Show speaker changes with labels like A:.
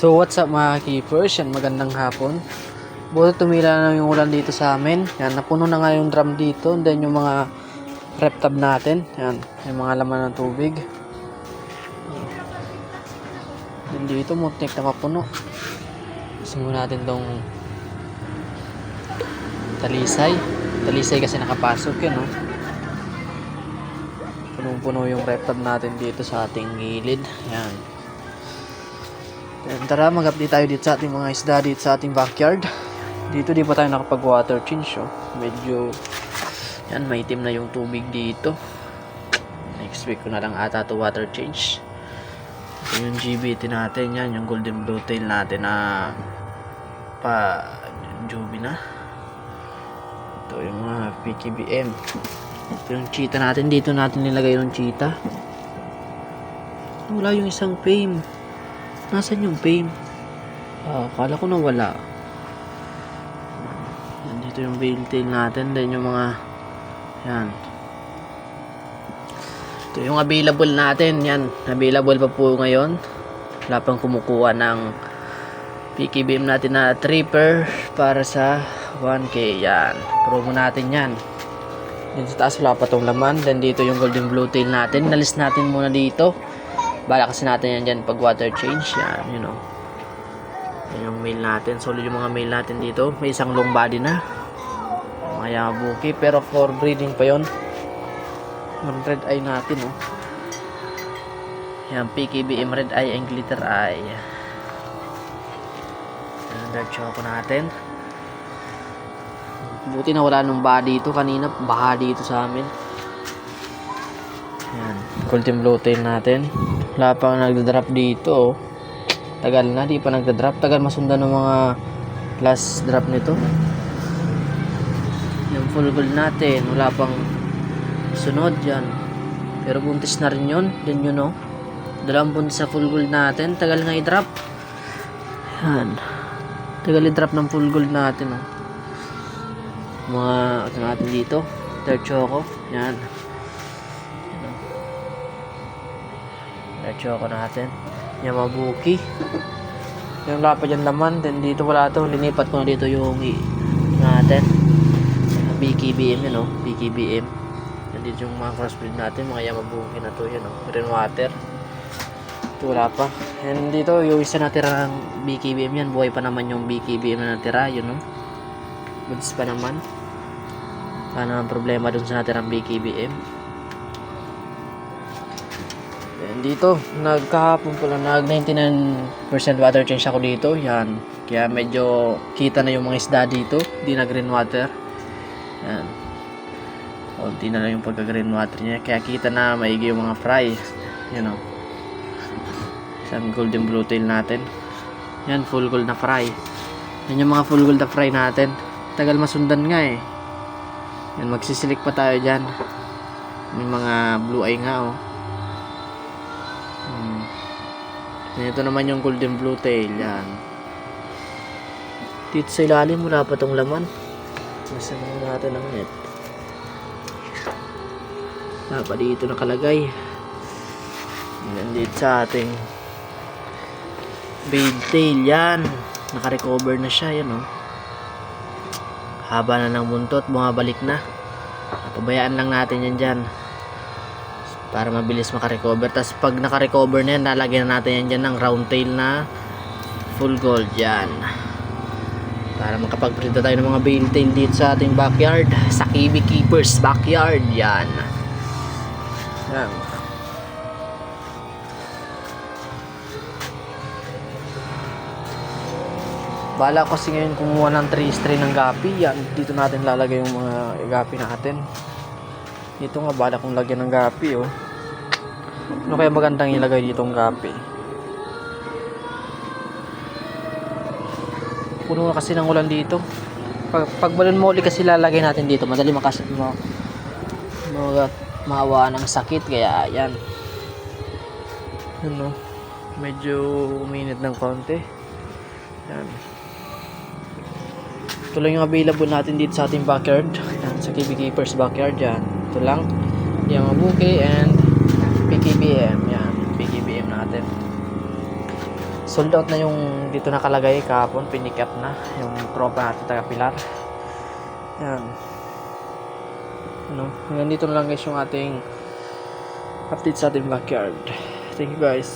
A: So what's up mga keepers? Yan, magandang hapon. Buti tumila na yung ulan dito sa amin. Yan, napuno na nga yung drum dito. And then yung mga rep tab natin. Yan, yung mga laman ng tubig. Yan dito, muntik na mapuno. Mo natin tong talisay. Talisay kasi nakapasok yun, no? Punong-puno yung rep tab natin dito sa ating gilid. Yan. Then, tara, mag-update tayo dito sa ating mga isda dito sa ating backyard. Dito di pa tayo nakapag water change, oh. Medyo, yan, maitim na yung tubig dito. Next week ko na lang ata to water change. Ito yung GBT natin, yan, yung golden blue tail natin na pa jubi na. Ito yung mga PKBM. Ito yung cheetah natin. Dito natin nilagay yung cheetah. Wala yung isang fame. Nasaan yung fame? Ah, akala ko nawala. Yan, dito yung veil tail natin. Then yung mga... Yan. Ito yung available natin. Yan. Available pa po ngayon. Wala pang kumukuha ng PKBM natin na tripper para sa 1K. Yan. Promo natin yan. Then sa taas wala pa tong laman. Then dito yung golden blue tail natin. Nalis natin muna dito. Bala kasi natin yan dyan pag water change. Yan, you know. Yan yung mail natin. Solid yung mga mail natin dito. May isang long body na. Mga yabuki. Pero for breeding pa yon Yung red eye natin, oh. Yan, PKBM red eye and glitter eye. Yan, dark choco natin. Buti na wala nung body ito. Kanina, baha dito sa amin. Yan, ultim blue tail natin. Wala pang nagda-drop dito. oh. Tagal na, di pa nagda-drop. Tagal masundan ng mga last drop nito. Yung full gold natin, wala pang sunod yan. Pero buntis na rin yun. Then yun oh. Dalawang buntis sa full gold natin. Tagal nga i-drop. Yan. Tagal i-drop ng full gold natin oh. Mga ano natin dito. Third choco. Yan. Choco natin. Yamabuki. Yung wala pa laman. Then dito wala to. Linipat ko na dito yung natin. BKBM yun o. BKBM. Nandito yung mga crossbreed natin. Mga Yamabuki na to yun o. Rainwater. Ito wala pa. And dito yung isa natira ng BKBM yan. Buhay pa naman yung BKBM na natira. Yun o. Buds pa naman. Paano ang problema dun sa natirang BKBM. And dito, nagkahapon pala, nag 99% water change ako dito. Yan. Kaya medyo kita na yung mga isda dito. Hindi na green water. Yan. Kunti na lang yung pagka green water niya. Kaya kita na maigi yung mga fry. Yan o. Isang golden blue tail natin. Yan, full gold na fry. Yan yung mga full gold na fry natin. Tagal masundan nga eh. Yan, magsisilik pa tayo dyan. May mga blue eye nga oh. Ito naman yung golden blue tail. Yan. Dito sa ilalim, wala pa tong laman. Nasa na natin ang net. Wala pa dito nakalagay. Yan dito sa ating babe tail. Yan. Naka-recover na siya. Yan oh. Haba na ng buntot. Bumabalik na. Pabayaan lang natin yan dyan para mabilis makarecover. Tapos pag nakarecover na yan, lalagyan na natin yan dyan ng round tail na full gold yan. Para makapag-breed na tayo ng mga bale tail dito sa ating backyard. Sa KB Keepers backyard yan. Yan. Bala kasi ngayon kumuha ng 3 stray ng gapi. Yan, dito natin lalagay yung mga gapi natin. Dito nga bala kong lagyan ng gapi oh. Ano kaya magandang ilagay dito ng gapi? Puno na kasi ng ulan dito. Pag, pag balon mo ulit kasi lalagay natin dito, madali makas mo mga mahawa ng sakit kaya yan. Ano, medyo uminit ng konti. Yan. Ito lang yung available natin dito sa ating backyard. Yan, sa KB Keepers backyard yan. Ito lang. Yamabuki and PKBM. Yan, PKBM natin. sold out na yung dito nakalagay kahapon, pinick up na yung tropa natin taga Pilar. Yan. Ano, hanggang dito na lang guys yung ating update sa ating backyard. Thank you guys.